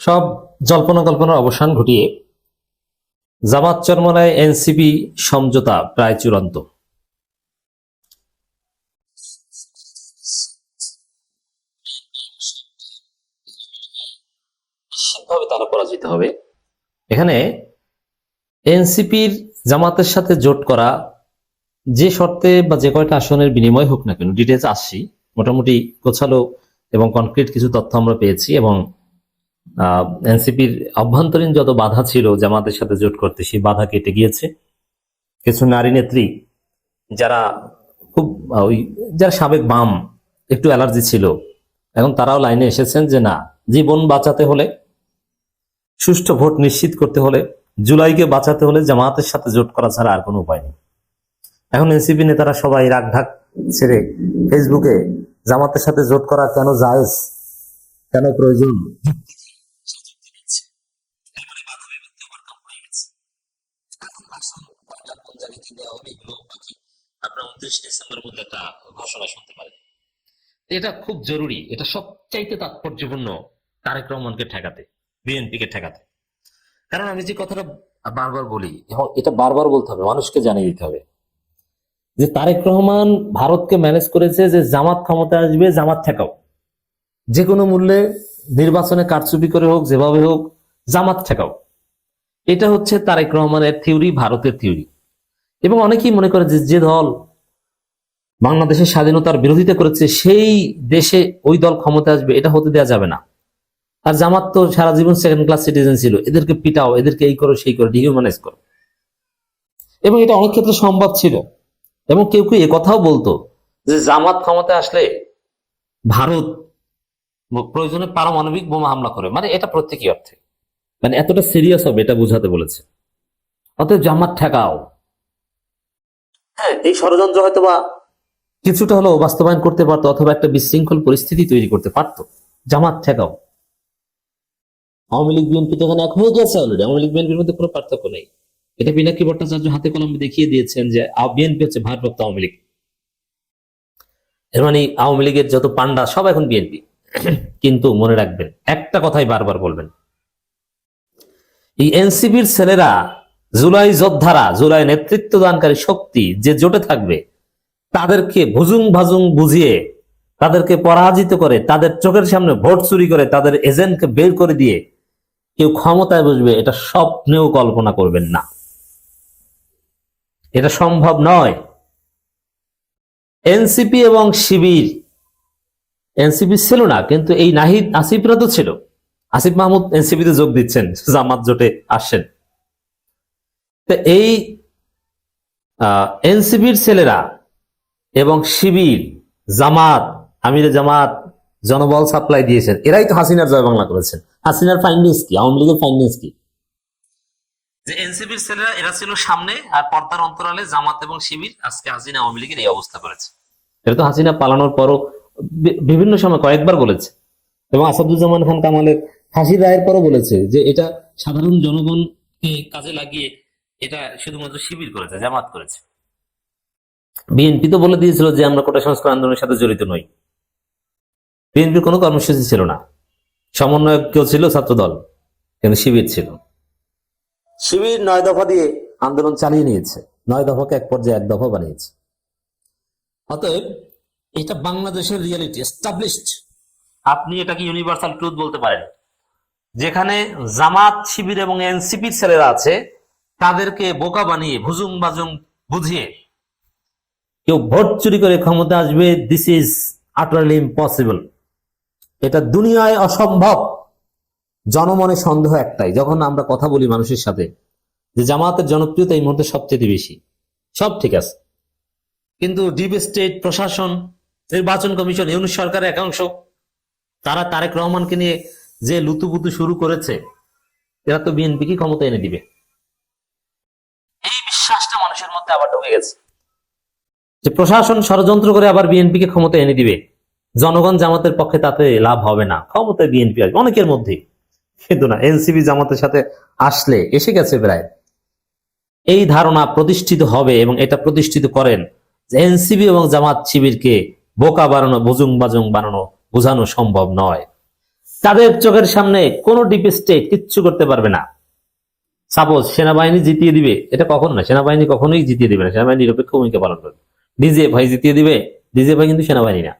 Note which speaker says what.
Speaker 1: সব জল্পনা কল্পনার অবসান ঘটিয়ে জামাত চরমনায় এনসিপি সমঝোতা প্রায় চূড়ান্ত। তারা পরাজিত হবে। এখানে এনসিপির জামাতের সাথে জোট করা যে শর্তে বা যে কয়টা আসনের বিনিময় হোক না কেন ডিটেলস আসছি মোটামুটি গোছালো এবং কনক্রিট কিছু তথ্য আমরা পেয়েছি এবং এনসিপির অভ্যন্তরীণ যত বাধা ছিল জামাতের সাথে জোট করতে, সেই বাধা কেটে গিয়েছে। কিছু নারী নেত্রী যারা খুব ওই, যারা সাবেক বাম, একটু অ্যালার্জি ছিল, এখন তারাও লাইনে এসেছেন যে না, জীবন বাঁচাতে হলে, সুষ্ঠু ভোট নিশ্চিত করতে হলে, জুলাইকে বাঁচাতে হলে জামাতের সাথে জোট করা ছাড়া আর কোনো উপায় নেই। এখন এনসিপি নেতারা সবাই রাগ ঢাক ছেড়ে ফেসবুকে জামাতের সাথে জোট করা কেন জায়েজ, কেন প্রয়োজন? আপনারা উনত্রিশ ডিসেম্বরের মধ্যে একটা ঘোষণা শুনতে পারেন এটা খুব জরুরি। এটা সবচাইতে তাৎপর্যপূর্ণ তারেক রহমানকে ঠেকাতে, বিএনপিকে ঠেকাতে। কারণ আমি যে কথাটা বারবার বলি এটা বারবার বলতে হবে, মানুষকে জানিয়ে দিতে হবে। যে তারেক রহমান ভারতকে ম্যানেজ করেছে যে জামাত ক্ষমতা আসবে, জামাত ঠেকাও। যে কোনো মূল্যে নির্বাচনে কারচুপি করে হোক, যেভাবে হোক, জামাত ঠেকাও। এটা হচ্ছে তারেক রহমানের থিওরি ভারতের থিওরি এবং অনেকেই মনে করে যে দল বাংলাদেশের স্বাধীনতার বিরোধিতা করেছে, সেই দেশে ওই দল ক্ষমতা আসবে, এটা হতে দেওয়া যাবে না। আর জামাত তো সারা জীবন সেকেন্ড ক্লাস সিটিজেন ছিল, এদেরকে পিটাও, এদেরকে এই করো, সেই করো ডিহিউম্যানাইজ করো। এবং এটা অনেক ক্ষেত্রে সম্ভব ছিল। এবং কেউ কেউ কথাও বলতো যে জামাত ক্ষমতা আসলে ভারত প্রয়োজনে পারমাণবিক বোমা হামলা করে। মানে এটা প্রত্যেকই অর্থে। মানে এতটা সিরিয়াস হবে এটা বোঝাতে বলেছে। অতএব জামাত ঠেকাও। হ্যাঁ এই ষড়যন্ত্র হয়তো বা কিছুটা হলেও বাস্তবায়ন করতে পারতো অথবা একটা বিশৃঙ্খল পরিস্থিতি তৈরি করতে পারতো। জামাত ঠেকাও। আওয়ামী লীগ বিএনপি তো এখানে এক হয়ে গেছে অলরেডি আওয়ামী লীগ বিএনপির মধ্যে কোনো পার্থক্য নেই। এটা পিনাকি ভট্টাচার্য হাতে কলমে দেখিয়ে দিয়েছেন যে বিএনপি হচ্ছে ভারপ্রাপ্ত আওয়ামী লীগ। এর মানে আওয়ামী লীগের যত পান্ডা সব এখন বিএনপি। কিন্তু মনে রাখবেন একটা কথাই বারবার বলবেন। এই এনসিপির ছেলেরা জুলাই যোদ্ধারা, জুলাই নেতৃত্ব দানকারী শক্তি যে জোটে থাকবে, তাদেরকে ভুজুং ভাজুং বুঝিয়ে, তাদেরকে পরাজিত করে, তাদের চোখের সামনে ভোট চুরি করে, তাদের এজেন্টকে বের করে দিয়ে, কেউ ক্ষমতায় বসবে, এটা স্বপ্নেও কল্পনা করবেন না। এটা সম্ভব নয়। এনসিপি এবং শিবির, এনসিপি ছিল না, কিন্তু এই নাহিদ আসিফরা তো ছিল। আসিফ মাহমুদ এনসিপিতে যোগ দিচ্ছেন, জামাত জোটে আসছেন। তো এই এনসিপির ছেলেরা এবং শিবির জামাত আমিরে জামাত জনবল সাপ্লাই দিয়েছেন। এরাই তো হাসিনার জয় বাংলা করেছেন। হাসিনার ফাইন্ডিংস কি? আওয়ামী লীগের ফাইন্ডিংস কি? যে এনসিপির ছেলেরা এরা ছিল সামনে আর পর্দার অন্তরালে জামাত এবং শিবির আজকে হাসিনা আওয়ামী লীগের এই অবস্থা করেছে। এটা তো হাসিনা পালানোর পরও বিভিন্ন সময় কয়েকবার বলেছে। এবং আসাদুজ্জামান খান কামালের ফাঁসি রায়ের পরও বলেছে যে এটা সাধারণ জনগণকে কাজে লাগিয়ে এটা শুধুমাত্র শিবির করেছে জামাত করেছে। বিএনপি তো বলে দিয়েছিল যে আমরা কোটা সংস্কার আন্দোলনের সাথে জড়িত নই। বিএনপির কোনো কর্মসূচি ছিল না। সমন্বয়ক কেউ ছিল ছাত্রদল কিন্তু শিবির ছিল। শিবির নয় দফা দিয়ে আন্দোলন চালিয়ে নিয়েছে। নয় দফাকে এক পর্যায়ে এক দফা বানিয়েছে। অতএব এটা বাংলাদেশের রিয়েলিটি এস্টাবলিশড আপনি এটাকে ইউনিভার্সাল ট্রুথ বলতে পারেন। যেখানে জামাত শিবির এবং এনসিপির ছেলেরা আছে তাদেরকে বোকা বানিয়ে ভুজুং বাজুং বুঝিয়ে। কেউ ভোট চুরি করে ক্ষমতা আসবে দিস ইজ আটারলি ইম্পসিবল এটা দুনিয়ায় অসম্ভব। জনমনে সন্দেহ একটাই, যখন আমরা কথা বলি মানুষের সাথে, যে জামাতের জনপ্রিয়তা এই মুহূর্তে সবচেয়ে বেশি। সব ঠিক আছে। কিন্তু ডিপ স্টেট, প্রশাসন, নির্বাচন কমিশন ইউনিট সরকারের একাংশ, তারা তারেক রহমানকে নিয়ে যে লুতুপুতু শুরু করেছে, এরা তো বিএনপি কি ক্ষমতা এনে দিবে। এই বিশ্বাসটা মানুষের মধ্যে আবার ঢুকে গেছে। যে প্রশাসন ষড়যন্ত্র করে আবার বিএনপি কে ক্ষমতা এনে দিবে, জনগণ জামাতের পক্ষে তাতে লাভ হবে না। ক্ষমতায় বিএনপি আসবে, অনেকের মধ্যেই কিন্তু না, এনসিপি জামাতের সাথে আসলে এসে গেছে প্রায়। এই ধারণা প্রতিষ্ঠিত হবে এবং এটা প্রতিষ্ঠিত করেন যে এনসিপি এবং জামাত শিবিরকে বোকা বানানো বুজুং বাজুং বানানো বোঝানো সম্ভব নয়। তাদের চোখের সামনে কোনো ডিপ স্টেট কিচ্ছু করতে পারবে না। সাপোজ সেনাবাহিনী জিতিয়ে দিবে, এটা কখন না সেনাবাহিনী কখনোই জিতিয়ে দিবে না, সেনাবাহিনী নিরপেক্ষ ভূমিকা পালন করবে। ডিজে ভাই জিতিয়ে দিবে ডিজে ভাই কিন্তু সেনাবাহিনী না।